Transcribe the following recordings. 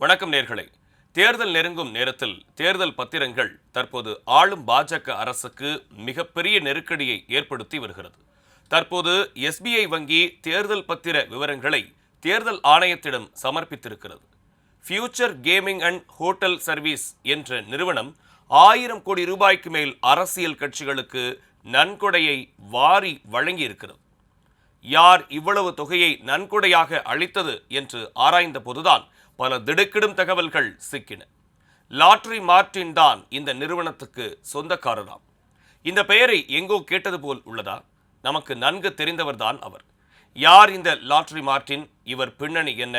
வணக்கம் நேர்களை. தேர்தல் நெருங்கும் நேரத்தில் தேர்தல் பத்திரங்கள் தற்போது ஆளும் பாஜக அரசுக்கு மிகப்பெரிய நெருக்கடியை ஏற்படுத்தி வருகிறது. தற்போது எஸ்பிஐ வங்கி தேர்தல் பத்திர விவரங்களை தேர்தல் ஆணையத்திடம் சமர்ப்பித்திருக்கிறது. Future gaming and hotel service என்ற நிறுவனம் ஆயிரம் கோடி ரூபாய்க்கு மேல் அரசியல் கட்சிகளுக்கு நன்கொடையை வாரி வழங்கியிருக்கிறது. யார் இவ்வளவு தொகையை நன்கொடையாக அளித்தது என்று ஆராய்ந்த போதுதான் பல திடுக்கிடும் தகவல்கள் சிக்கின. லாட்ரி மார்டின் தான் இந்த நிறுவனத்துக்கு சொந்தக்காரராம். இந்த பெயரை எங்கோ கேட்டது போல் உள்ளதா? நமக்கு நன்கு தெரிந்தவர்தான் அவர். யார் இந்த லாட்ரி மார்டின் இவர் பின்னணி என்ன?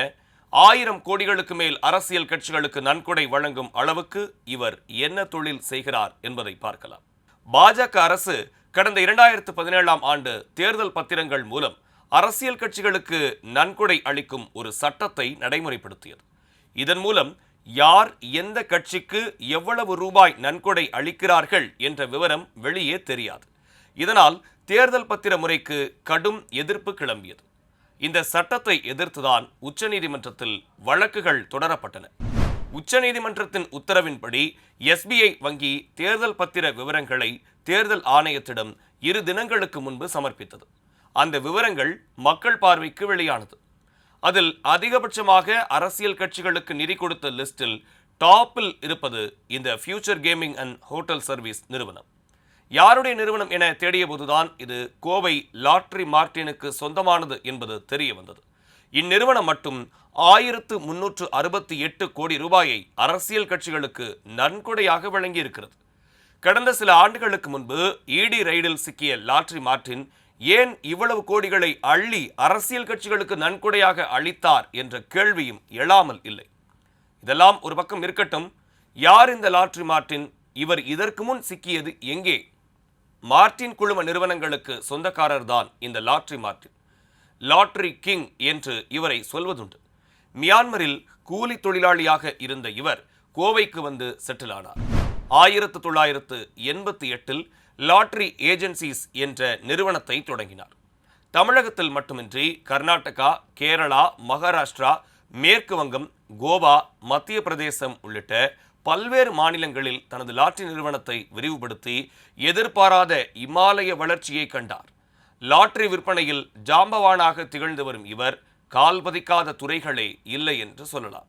ஆயிரம் கோடிகளுக்கு மேல் அரசியல் கட்சிகளுக்கு நன்கொடை வழங்கும் அளவுக்கு இவர் என்ன தொழில் செய்கிறார் என்பதை பார்க்கலாம். பாஜக அரசு கடந்த இரண்டாயிரத்து பதினேழாம் ஆண்டு தேர்தல் பத்திரங்கள் மூலம் அரசியல் கட்சிகளுக்கு நன்கொடை அளிக்கும் ஒரு சட்டத்தை நடைமுறைப்படுத்தியது. இதன் மூலம் யார் எந்த கட்சிக்கு எவ்வளவு ரூபாய் நன்கொடை அளிக்கிறார்கள் என்ற விவரம் வெளியே தெரியாது. இதனால் தேர்தல் பத்திர முறைக்கு கடும் எதிர்ப்பு கிளம்பியது. இந்த சட்டத்தை எதிர்த்துதான் உச்சநீதிமன்றத்தில் வழக்குகள் தொடரப்பட்டன. உச்சநீதிமன்றத்தின் உத்தரவின்படி எஸ்பிஐ வங்கி தேர்தல் பத்திர விவரங்களை தேர்தல் ஆணையத்திடம் இரு தினங்களுக்கு முன்பு சமர்ப்பித்தது. அந்த விவரங்கள் மக்கள் பார்வைக்கு வெளியானது. அதில் அதிகபட்சமாக அரசியல் கட்சிகளுக்கு நிதி கொடுத்த லிஸ்டில் டாப்பில் இருப்பது இந்த future gaming and hotel service நிறுவனம். யாருடைய நிறுவனம் என தேடிய போதுதான் இது கோவை லாட்ரி மார்டினுக்கு சொந்தமானது என்பது தெரிய வந்தது. இந்நிறுவனம் மட்டும் ஆயிரத்து முன்னூற்று அறுபத்தி எட்டு கோடி ரூபாயை அரசியல் கட்சிகளுக்கு நன்கொடையாக வழங்கியிருக்கிறது. கடந்த சில ஆண்டுகளுக்கு முன்பு இடி ரைடில் சிக்கிய லாட்ரி மார்டின் ஏன் இவ்வளவு கோடிகளை அள்ளி அரசியல் கட்சிகளுக்கு நன்கொடையாக அளித்தார் என்ற கேள்வியும் எழாமல் இல்லை. இதெல்லாம் ஒரு பக்கம் இருக்கட்டும் யார் இந்த லாட்ரி மார்டின் இவர் இதற்கு முன் சிக்கியது எங்கே? மார்டின் குழும நிறுவனங்களுக்கு சொந்தக்காரர் தான் இந்த லாட்ரி மார்டின் லாட்ரி கிங் என்று இவரை சொல்வதுண்டு. மியான்மரில் கூலி தொழிலாளியாக இருந்த இவர் கோவைக்கு வந்து செட்டில் ஆனார். ஆயிரத்து தொள்ளாயிரத்து எண்பத்தி எட்டில் லாட்ரி ஏஜென்சிஸ் என்ற நிறுவனத்தை தொடங்கினார். தமிழகத்தில் மட்டுமின்றி கர்நாடகா கேரளா மகாராஷ்டிரா மேற்கு வங்கம் கோவா மத்திய பிரதேசம் உள்ளிட்ட பல்வேறு மாநிலங்களில் தனது லாட்ரி நிறுவனத்தை விரிவுபடுத்தி எதிர்பாராத இமாலய வளர்ச்சியை கண்டார். லாட்ரி விற்பனையில் ஜாம்பவானாக திகழ்ந்து வரும் இவர் கால் பதிக்காத துறைகளே இல்லை என்று சொல்லலாம்.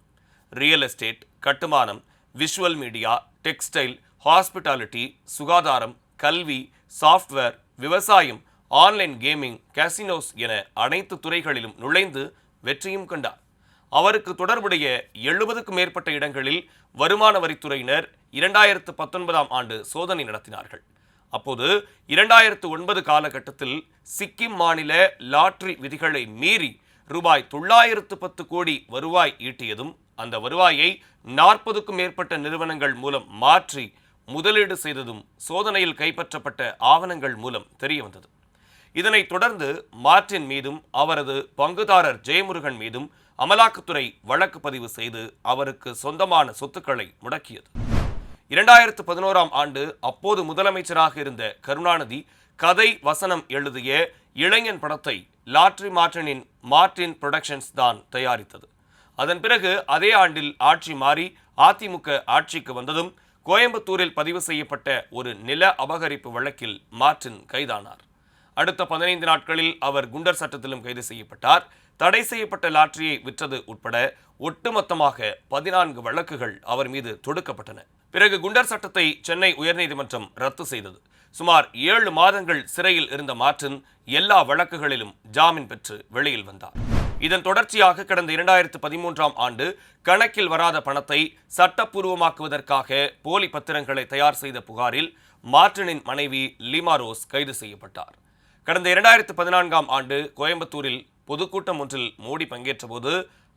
ரியல் எஸ்டேட் கட்டுமானம் விஷுவல் மீடியா டெக்ஸ்டைல் ஹாஸ்பிட்டாலிட்டி சுகாதாரம் கல்வி சாஃப்ட்வேர் விவசாயம் ஆன்லைன் கேமிங் கேசினோஸ் என அனைத்து துறைகளிலும் நுழைந்து வெற்றியும் கண்டார். அவருக்கு தொடர்புடைய எழுபதுக்கும் மேற்பட்ட இடங்களில் வருமான வரித்துறையினர் இரண்டாயிரத்து பத்தொன்பதாம் ஆண்டு சோதனை நடத்தினார்கள். அப்போது இரண்டாயிரத்து ஒன்பது காலகட்டத்தில் சிக்கிம் மாநில லாட்ரி விதிகளை மீறி ரூபாய் தொள்ளாயிரத்து பத்து கோடி வருவாய் ஈட்டியதும் அந்த வருவாயை நாற்பதுக்கும் மேற்பட்ட நிறுவனங்கள் மூலம் மாற்றி முதலீடு செய்ததும் சோதனையில் கைப்பற்றப்பட்ட ஆவணங்கள் மூலம் தெரிய வந்தது இதனைத் தொடர்ந்து மார்டின் மீதும் அவரது பங்குதாரர் ஜெயமுருகன் மீதும் அமலாக்கத்துறை வழக்கு பதிவு செய்து அவருக்கு சொந்தமான சொத்துக்களை முடக்கியது. இரண்டாயிரத்து பதினோராம் ஆண்டு அப்போது முதலமைச்சராக இருந்த கருணாநிதி கதை வசனம் எழுதிய இளைஞன் படத்தை லாட்ரி மார்டினின் மார்டின் புரொடக்ஷன்ஸ் தான் தயாரித்தது. அதன் பிறகு அதே ஆண்டில் ஆட்சி மாறி அதிமுக ஆட்சிக்கு வந்ததும் கோயம்புத்தூரில் பதிவு செய்யப்பட்ட ஒரு நில அபகரிப்பு வழக்கில் மார்டின் கைதானார். அடுத்த பதினைந்து நாட்களில் அவர் குண்டர் சட்டத்திலும் கைது செய்யப்பட்டார். தடை செய்யப்பட்ட லாட்டரியை விற்றது உட்பட ஒட்டுமொத்தமாக பதினான்கு வழக்குகள் அவர் மீது தொடுக்கப்பட்டன. பிறகு குண்டர் சட்டத்தை சென்னை உயர்நீதிமன்றம் ரத்து செய்தது. சுமார் ஏழு மாதங்கள் சிறையில் இருந்த மார்டின் எல்லா வழக்குகளிலும் ஜாமீன் பெற்று வெளியில் வந்தார். இதன் தொடர்ச்சியாக கடந்த இரண்டாயிரத்து பதிமூன்றாம் ஆண்டு கணக்கில் வராத பணத்தை சட்டப்பூர்வமாக்குவதற்காக போலி பத்திரங்களை தயார் செய்த புகாரில் மார்டினின் மனைவி லிமாரோஸ் கைது செய்யப்பட்டார். கடந்த இரண்டாயிரத்து பதினான்காம் ஆண்டு கோயம்புத்தூரில் பொதுக்கூட்டம் ஒன்றில் மோடி பங்கேற்றபோது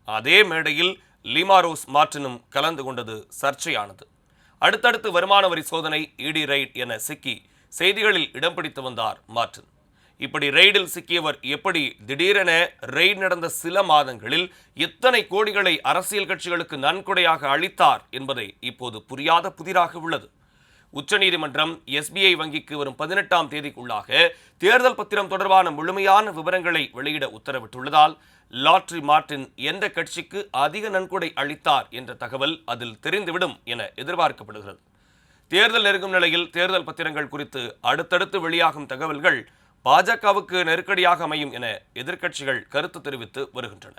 அதே மேடையில் லிமாரோஸ் மார்டினும் கலந்து கொண்டது சர்ச்சையானது. அடுத்தடுத்து வருமான வரி சோதனை இடி ரைட் என சிக்கி செய்திகளில் இடம் பிடித்து வந்தார் மார்டின். இப்படி ரெய்டில் சிக்கியவர் எப்படி திடீரென ரெய்ட் நடந்த சில மாதங்களில் எத்தனை கோடிகளை அரசியல் கட்சிகளுக்கு நன்கொடையாக அளித்தார் என்பதை இப்போது புரியாத புதிராக உள்ளது. உச்சநீதிமன்றம் எஸ்பிஐ வங்கிக்கு வரும் பதினெட்டாம் தேதிக்குள்ளாக தேர்தல் பத்திரம் தொடர்பான முழுமையான விவரங்களை வெளியிட உத்தரவிட்டுள்ளதால் லாட்ரி மார்டின் எந்த கட்சிக்கு அதிக நன்கொடை அளித்தார் என்ற தகவல் அதில் தெரிந்துவிடும் என எதிர்பார்க்கப்படுகிறது. தேர்தல் நெருங்கும் நிலையில் தேர்தல் பத்திரங்கள் குறித்து அடுத்தடுத்து வெளியாகும் தகவல்கள் பாஜகவுக்கு நெருக்கடியாக அமையும் என எதிர்க்கட்சிகள் கருத்து தெரிவித்து வருகின்றன.